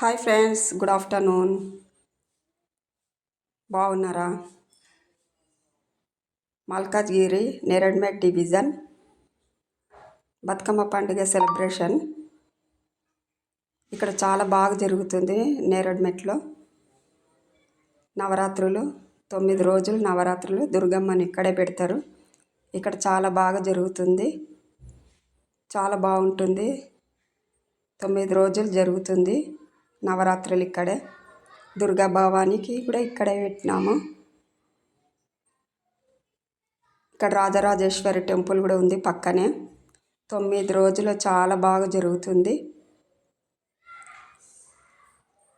Hi friends good afternoon. బాగున్నారా? Malkajgiri Neredmet division Bathukamma పండుగ celebration. ఇక్కడ చాలా బాగా జరుగుతుంది నేరడ్మెట్లో. నవరాత్రులు తొమ్మిది రోజులు నవరాత్రులు దుర్గమ్మని ఇక్కడే పెడతారు. ఇక్కడ చాలా బాగా జరుగుతుంది. చాలా బాగుంటుంది. తొమ్మిది రోజులు జరుగుతుంది. నవరాత్రులు ఇక్కడే. దుర్గా భవానికి కూడా ఇక్కడే పెట్టినాము. ఇక్కడ రాజరాజేశ్వరి టెంపుల్ కూడా ఉంది పక్కనే. తొమ్మిది రోజులు చాలా బాగా జరుగుతుంది.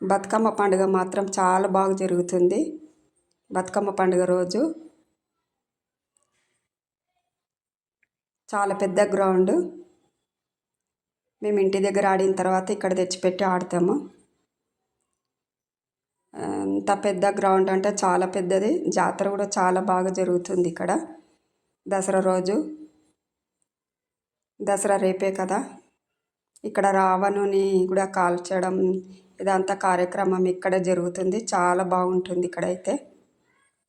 బతుకమ్మ పండుగ మాత్రం చాలా బాగా జరుగుతుంది. బతుకమ్మ పండుగ రోజు చాలా పెద్ద గ్రౌండ్. మేము ఇంటి దగ్గర ఆడిన తర్వాత ఇక్కడ తెచ్చిపెట్టి ఆడతాము. అంత పెద్ద గ్రౌండ్ అంటే చాలా పెద్దది. జాతర కూడా చాలా బాగా జరుగుతుంది ఇక్కడ. దసరా రోజు. దసరా రేపే కదా. ఇక్కడ రావణుని కూడా కాల్చడం ఇదంతా కార్యక్రమం ఇక్కడ జరుగుతుంది. చాలా బాగుంటుంది ఇక్కడైతే.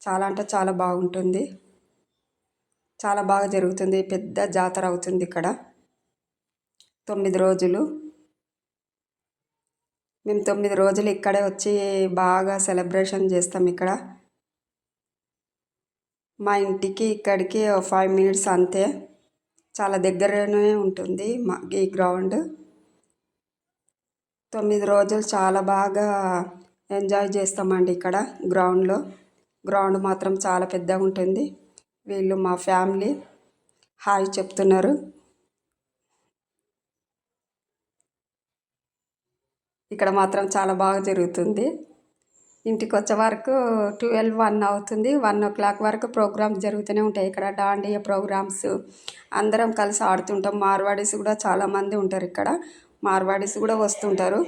చాలా అంటే చాలా బాగుంటుంది. చాలా బాగా జరుగుతుంది. పెద్ద జాతర అవుతుంది ఇక్కడ. తొమ్మిది రోజులు. మేము తొమ్మిది రోజులు ఇక్కడే వచ్చి బాగా సెలబ్రేషన్ చేస్తాం ఇక్కడ. మా ఇంటికి ఇక్కడికి ఫైవ్ మినిట్స్ అంతే. చాలా దగ్గరనే ఉంటుంది మా ఈ గ్రౌండ్. తొమ్మిది రోజులు చాలా బాగా ఎంజాయ్ చేస్తామండి ఇక్కడ గ్రౌండ్లో. గ్రౌండ్ మాత్రం చాలా పెద్దగా ఉంటుంది. వీళ్ళు మా ఫ్యామిలీ. హాయ్ చెప్తున్నారు. ఇక్కడ మాత్రం చాలా బాగా జరుగుతుంది. ఇంటికి వచ్చే వరకు ట్వెల్వ్ వన్ అవుతుంది. వన్ ఓ క్లాక్ వరకు ప్రోగ్రామ్స్ జరుగుతూనే ఉంటాయి. ఇక్కడ డాండియా ప్రోగ్రామ్స్ అందరం కలిసి ఆడుతుంటాం. మార్వాడీస్ కూడా చాలామంది ఉంటారు ఇక్కడ. మార్వాడీస్ కూడా వస్తుంటారు.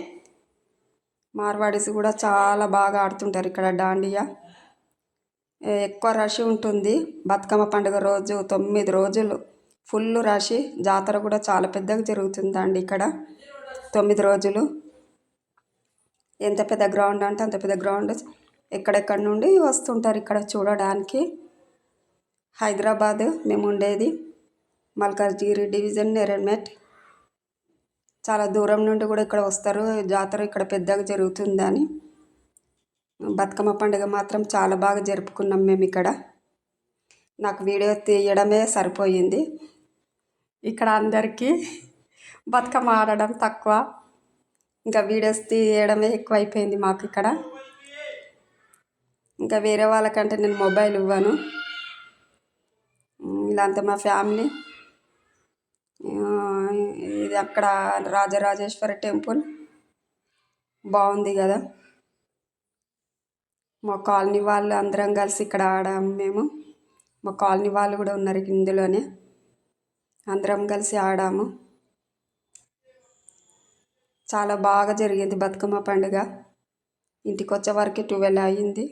మార్వాడీస్ కూడా చాలా బాగా ఆడుతుంటారు ఇక్కడ డాండియా. ఎక్కువ రష్ ఉంటుంది. బతుకమ్మ పండుగ రోజు తొమ్మిది రోజులు ఫుల్ రష్. జాతర కూడా చాలా పెద్దగా జరుగుతుందండి ఇక్కడ. తొమ్మిది రోజులు. ఎంత పెద్ద గ్రౌండ్ అంటే అంత పెద్ద గ్రౌండ్ ఎక్కడెక్కడ నుండి వస్తుంటారు ఇక్కడ చూడడానికి. హైదరాబాద్ మేము ఉండేది మల్కాజ్గిరి డివిజన్ నెరన్మెట్. చాలా దూరం నుండి కూడా ఇక్కడ వస్తారు. జాతర ఇక్కడ పెద్దగా జరుగుతుందని. బతుకమ్మ పండుగ మాత్రం చాలా బాగా జరుపుకున్నాం మేము ఇక్కడ. నాకు వీడియో తీయడమే సరిపోయింది. ఇక్కడ అందరికీ బతుకమ్మ ఆడడం తక్కువ. ఇంకా వీడియోస్ తీయడమే ఎక్కువ అయిపోయింది మాకు ఇక్కడ. ఇంకా వేరే వాళ్ళకంటే నేను మొబైల్ ఇవ్వను. ఇలాంతా మా ఫ్యామిలీ. ఇది అక్కడ రాజరాజేశ్వరి టెంపుల్. బాగుంది కదా. మా కాలనీ వాళ్ళు అందరం కలిసి ఇక్కడ ఆడాము మేము. మా కాలనీ వాళ్ళు కూడా ఉన్నారు ఇందులోనే. అందరం కలిసి ఆడాము. చాలా బాగా జరిగింది బతుకమ్మ పండుగ. ఇంటికి వచ్చే వరకు ట్వెల్వ్ అయ్యింది.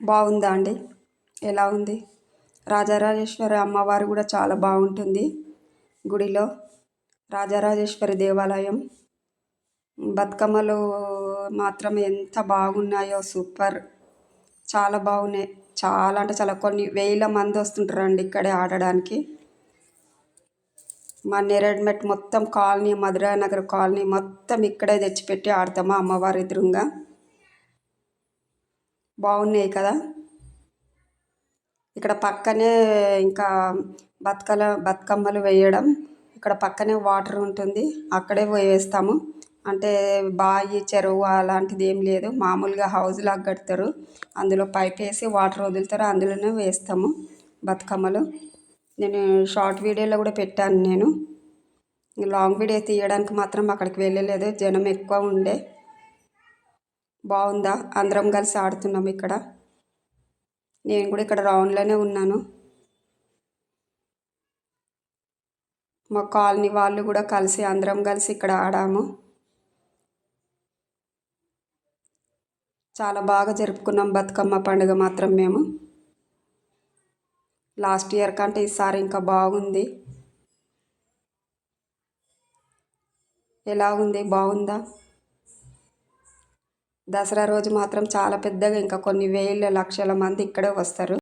బాగుందా అండి? ఎలా ఉంది? రాజరాజేశ్వరి అమ్మవారు కూడా చాలా బాగుంటుంది. గుడిలో రాజరాజేశ్వరి దేవాలయం. బతుకమ్మలు మాత్రం ఎంత బాగున్నాయో సూపర్. చాలా బాగున్నాయి. చాలా అంటే చాలా కొన్ని వేల మంది వస్తుంటారండి ఇక్కడే ఆడడానికి. మా నేరేడ్మెట్ మొత్తం కాలనీ మధురానగర్ కాలనీ మొత్తం ఇక్కడే తెచ్చిపెట్టి ఆడతాము అమ్మవారి ఎదురుగా? బాగున్నాయి కదా? ఇక్కడ పక్కనే ఇంకా బతుకల బతుకమ్మలు వేయడం ఇక్కడ పక్కనే వాటర్ ఉంటుంది. అక్కడే వేస్తాము. అంటే బావి చెరువు అలాంటిది ఏం లేదు. మామూలుగా హౌస్ లాగా కడతారు. అందులో పైప్ వేసి వాటర్ వదులుతారు. అందులోనే వేస్తాము బతుకమ్మలు. నేను షార్ట్ వీడియోలో కూడా పెట్టాను నేను. లాంగ్ వీడియో తీయడానికి మాత్రం అక్కడికి వెళ్ళలేదు. జనం ఎక్కువ ఉండే. బాగుందా? అందరం కలిసి ఆడుతున్నాం ఇక్కడ. నేను కూడా ఇక్కడ రౌండ్లోనే ఉన్నాను. మా కాలనీ వాళ్ళు కూడా కలిసి అందరం కలిసి ఇక్కడ ఆడాము. చాలా బాగా జరుపుకున్నాం బతుకమ్మ పండుగ మాత్రం మేము. లాస్ట్ ఇయర్ కంటే ఈసారి ఇంకా బాగుంది. ఎలా ఉంది? బాగుందా? దసరా రోజు మాత్రం చాలా పెద్దగా ఇంకా కొన్ని వేల లక్షల మంది ఇక్కడే వస్తారు.